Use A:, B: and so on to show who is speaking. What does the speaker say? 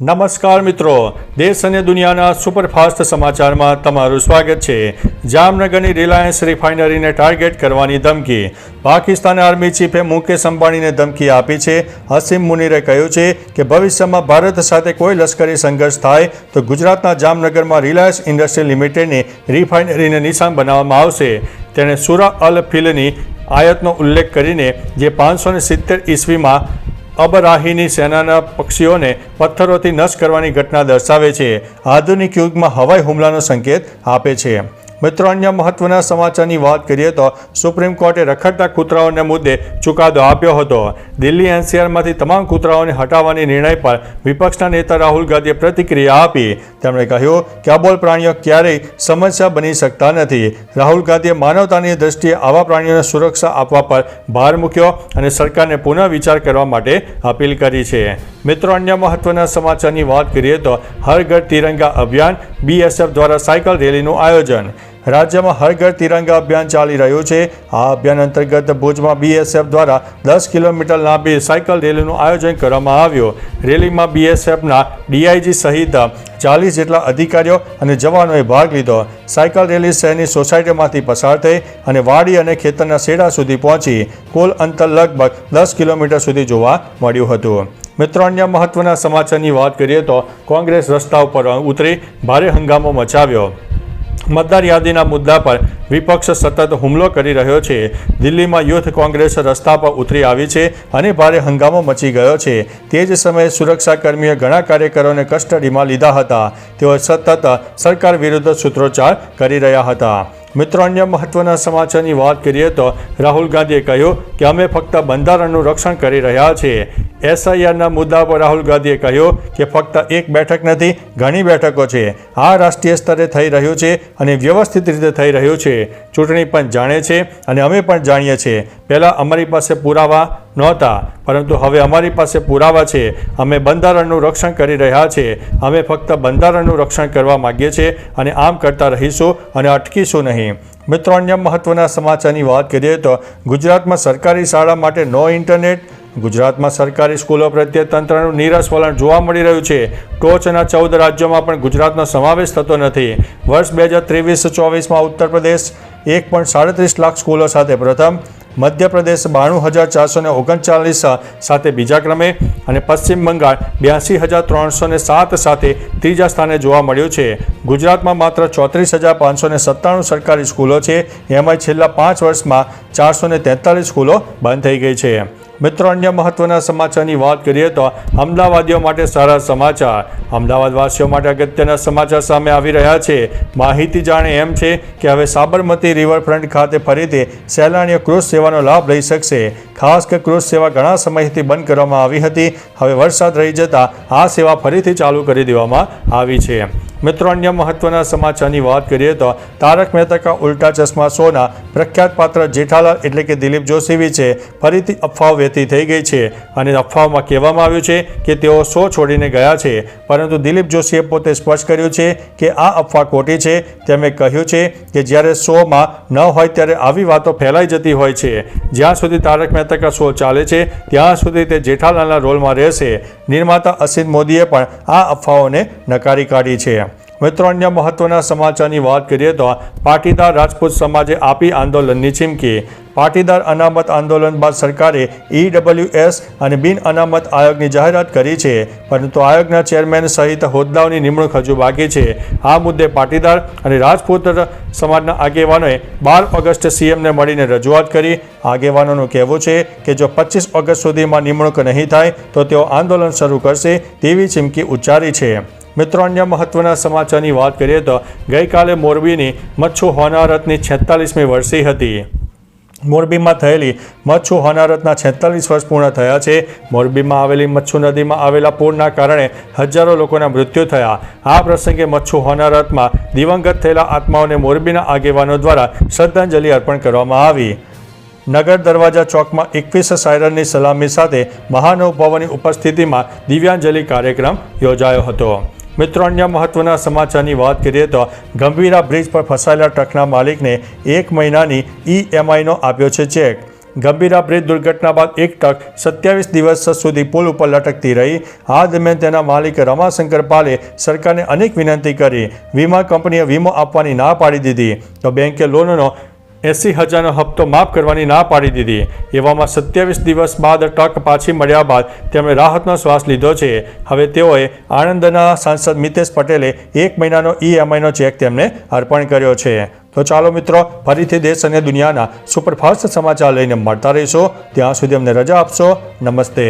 A: નમસ્કાર મિત્રો, દેશ અને દુનિયાના સુપરફાસ્ટ સમાચારમાં તમારું સ્વાગત છે. જામનગરની રિલાયન્સ રિફાઇનરીને ટાર્ગેટ કરવાની ધમકી. પાકિસ્તાન આર્મી ચીફે મુકેશ અંબાણીને ધમકી આપી છે. હસીમ મુનીરે કહ્યું છે કે ભવિષ્યમાં ભારત સાથે કોઈ લશ્કરી સંઘર્ષ થાય તો ગુજરાતના જામનગરમાં રિલાયન્સ ઇન્ડસ્ટ્રી લિમિટેડની રિફાઇનરીને નિશાન બનાવવામાં આવશે. તેણે સુરા અલ ફિલની આયતનો ઉલ્લેખ કરીને, જે પાંચસો સિત્તેર ઈસવીમાં અબરાહીની સેનાના પક્ષીઓને પથ્થરોથી નષ્ટ કરવાની ઘટના દર્શાવે છે. આધુનિક યુગમાં હવાઈ હુમલાનો સંકેત આપે છે. મિત્રો, અન્ય મહત્વના સમાચારની વાત કરીએ તો સુપ્રીમ કોર્ટે રખડતા કૂતરાઓને મુદ્દે ચુકાદો આપ્યો હતો. દિલ્હી એનસીઆરમાંથી તમામ કૂતરાઓને હટાવવાની નિર્ણય પર વિપક્ષના નેતા રાહુલ ગાંધીએ પ્રતિક્રિયા આપી. તેમણે કહ્યું કે અબોલ પ્રાણીઓ ક્યારેય સમસ્યા બની શકતા નથી. રાહુલ ગાંધીએ માનવતાની દ્રષ્ટિએ આવા પ્રાણીઓને સુરક્ષા આપવા પર ભાર મૂક્યો અને સરકારને પુનઃ વિચાર કરવા માટે અપીલ કરી છે. મિત્રો, અન્ય મહત્વના સમાચારની વાત કરીએ તો હર ઘર તિરંગા અભિયાન બીએસએફ દ્વારા સાયકલ રેલીનું આયોજન. રાજ્યમાં હર ઘર તિરંગા અભિયાન ચાલી રહ્યું છે. આ અભિયાન અંતર્ગત ભુજમાં બીએસએફ દ્વારા દસ કિલોમીટર લાંબી સાયકલ રેલીનું આયોજન કરવામાં આવ્યું. રેલીમાં બીએસએફના ડીઆઈજી સહિત ચાલીસ જેટલા અધિકારીઓ અને જવાનોએ ભાગ લીધો. સાયકલ રેલી શહેરની સોસાયટીમાંથી પસાર થઈ અને વાડી અને ખેતરના શેડા સુધી પહોંચી કુલ અંતર લગભગ દસ કિલોમીટર સુધી જોવા મળ્યું હતું. મિત્રો, અન્ય મહત્વના સમાચારની વાત કરીએ તો કોંગ્રેસ રસ્તા ઉપર ઉતરી ભારે હંગામો મચાવ્યો. મતદાર યાદીના મુદ્દા પર વિપક્ષ સતત હુમલો કરી રહ્યો છે. દિલ્હીમાં યુથ કોંગ્રેસ રસ્તા પર ઉતરી આવી છે અને ભારે હંગામો મચી ગયો છે. તે જ સમયે સુરક્ષાકર્મીએ ઘણા કાર્યકરોને કસ્ટડીમાં લીધા હતા. તેઓ સતત સરકાર વિરુદ્ધ સૂત્રોચ્ચાર કરી રહ્યા હતા. મિત્રો, અન્ય મહત્વના સમાચારની વાત કરીએ તો રાહુલ ગાંધીએ કહ્યું કે અમે ફક્ત બંધારણનું રક્ષણ કરી રહ્યા છીએ. એસઆઈઆરના મુદ્દા પર રાહુલ ગાંધીએ કહ્યું કે ફક્ત એક બેઠક નથી, ઘણી બેઠકો છે. આ રાષ્ટ્રીય સ્તરે થઈ રહ્યું છે અને વ્યવસ્થિત રીતે થઈ રહ્યું છે. ચૂંટણી પણ જાણે છે અને અમે પણ જાણીએ છીએ. પહેલાં અમારી પાસે પુરાવા નહોતા, પરંતુ હવે અમારી પાસે પુરાવા છે. અમે બંધારણનું રક્ષણ કરી રહ્યા છીએ અમે ફક્ત બંધારણનું રક્ષણ કરવા માગીએ છીએ અને આમ કરતા રહીશું અને અટકીશું નહીં. મિત્રો, અન્ય મહત્વના સમાચારની વાત કરીએ તો ગુજરાતમાં સરકારી શાળા માટે નો ઇન્ટરનેટ ગુજરાતમાં સરકારી સ્કૂલો પ્રત્યે તંત્રનું નીરસ વલણ જોવા મળી રહ્યું છે. ટોચના ચૌદ રાજ્યોમાં પણ ગુજરાતનો સમાવેશ થતો નથી. વર્ષ બે હજાર ત્રેવીસ ચોવીસમાં ઉત્તર પ્રદેશ એક પોઈન્ટ સાડત્રીસ લાખ સ્કૂલો સાથે પ્રથમ મધ્યપ્રદેશ બાણું હજાર ચારસો ને ઓગણચાલીસ સાથે બીજા ક્રમે અને પશ્ચિમ બંગાળ બ્યાસી હજાર ત્રણસો ને સાત સાથે ત્રીજા સ્થાને જોવા મળ્યું છે. ગુજરાતમાં માત્ર ચોત્રીસ હજાર પાંચસો ને સત્તાણું સરકારી સ્કૂલો છે. એમાંય છેલ્લા પાંચ વર્ષમાં ચારસો ને તેતાલીસ સ્કૂલો બંધ થઈ ગઈ છે. મિત્રો, અન્ય મહત્વના સમાચારની વાત કરીએ તો અમદાવાદીઓ માટે સારા સમાચાર. અમદાવાદવાસીઓ માટે અગત્યના સમાચાર સામે આવી રહ્યા છે. માહિતી જાણે એમ છે કે હવે સાબરમતી રિવરફ્રન્ટ ખાતે ફરીથી સહેલાણીઓ ક્રૂઝ સેવાનો લાભ લઈ શકશે. ખાસ કે ક્રૂઝ સેવા ઘણા સમયથી બંધ કરવામાં આવી હતી. હવે વરસાદ રહી જતાં આ સેવા ફરીથી ચાલુ કરી દેવામાં આવી છે. મિત્રો, અન્ય મહત્વના સમાચારની વાત કરીએ તો તારક મહેતા કા ઉલ્ટા ચશ્મા શોના પ્રખ્યાત પાત્ર જેઠાલાલ એટલે કે દિલીપ જોશી વિશે ફરીથી અફવાઓ વહેતી થઈ ગઈ છે અને અફવાઓમાં કહેવામાં આવ્યું છે કે તેઓ શો છોડીને ગયા છે, પરંતુ દિલીપ જોશીએ પોતે સ્પષ્ટ કર્યું છે કે આ અફવા ખોટી છે. તેમણે કહ્યું છે કે જ્યારે શોમાં ન હોય ત્યારે આવી વાતો ફેલાઈ જતી હોય છે. જ્યાં સુધી તારક મહેતા કા શો ચાલે છે, ત્યાં સુધી તે જેઠાલાલના રોલમાં રહેશે. નિર્માતા અસિત મોદીએ પણ આ અફવાઓને નકારી કાઢી છે. મિત્રો, અન્ય મહત્વના સમાચારની વાત કરીએ તો પાટીદાર રાજપૂત સમાજે આપી આંદોલનની ચીમકી. પાટીદાર અનામત આંદોલન બાદ સરકારે ઈડબ્લ્યુએસ અને બિન અનામત આયોગની જાહેરાત કરી છે. પરંતુ આયોગના ચેરમેન સહિત હોદ્દાઓની નિમણૂક હજુ બાકી છે. આ મુદ્દે પાટીદાર અને રાજપૂત સમાજના આગેવાનોએ બાર ઓગસ્ટ સીએમને મળીને રજૂઆત કરી. આગેવાનોનું કહેવું છે કે જો પચીસ ઓગસ્ટ સુધીમાં નિમણૂક નહીં થાય, તો તેઓ આંદોલન શરૂ કરશે તેવી ચીમકી ઉચ્ચારી છે. મિત્રો, અન્ય મહત્વના સમાચારની વાત કરીએ તો ગઈકાલે મોરબીની મચ્છુ હોનારતની છેતાલીસમી વર્ષી હતી. મોરબીમાં થયેલી મચ્છુ હોનારતના છેતાલીસ વર્ષ પૂર્ણ થયા છે. મોરબીમાં આવેલી મચ્છુ નદીમાં આવેલા પૂરના કારણે હજારો લોકોના મૃત્યુ થયા. આ પ્રસંગે મચ્છુ હોનારતમાં દિવંગત થયેલા આત્માઓને મોરબીના આગેવાનો દ્વારા શ્રદ્ધાંજલિ અર્પણ કરવામાં આવી. નગર દરવાજા ચોકમાં એકવીસ સાયરનની સલામી સાથે મહાનુભાવોની ઉપસ્થિતિમાં દિવ્યાંજલિ કાર્યક્રમ યોજાયો હતો. મિત્રો, અન્ય મહત્વના સમાચારની વાત કરીએ તો ગંભીરા બ્રિજ પર ફસાયેલા ટ્રકના માલિકને એક મહિનાની ઈએમઆઈનો આપ્યો છે ચેક. ગંભીરા બ્રિજ દુર્ઘટના બાદ એક ટ્રક સત્યાવીસ દિવસ સુધી પુલ ઉપર લટકતી રહી. આ દરમિયાન તેના માલિક રમાશંકર પાલે સરકારને અનેક વિનંતી કરી. વીમા કંપનીએ વીમો આપવાની ના પાડી દીધી. તો બેંકે લોનનો એંસી હજારનો હપ્તો માફ કરવાની ના પાડી દીધી. એવામાં સત્યાવીસ દિવસ બાદ ટક પાછી મળ્યા બાદ તેમણે રાહતનો શ્વાસ લીધો છે. હવે તેઓએ આણંદના સાંસદ મિતેશ પટેલે એક મહિનાનો ઈએમઆઈનો ચેક તેમને અર્પણ કર્યો છે. તો ચાલો મિત્રો, ફરીથી દેશ અને દુનિયાના સુપરફાસ્ટ સમાચાર લઈને મળતા રહીશો. ત્યાં સુધી અમને રજા આપશો. નમસ્તે.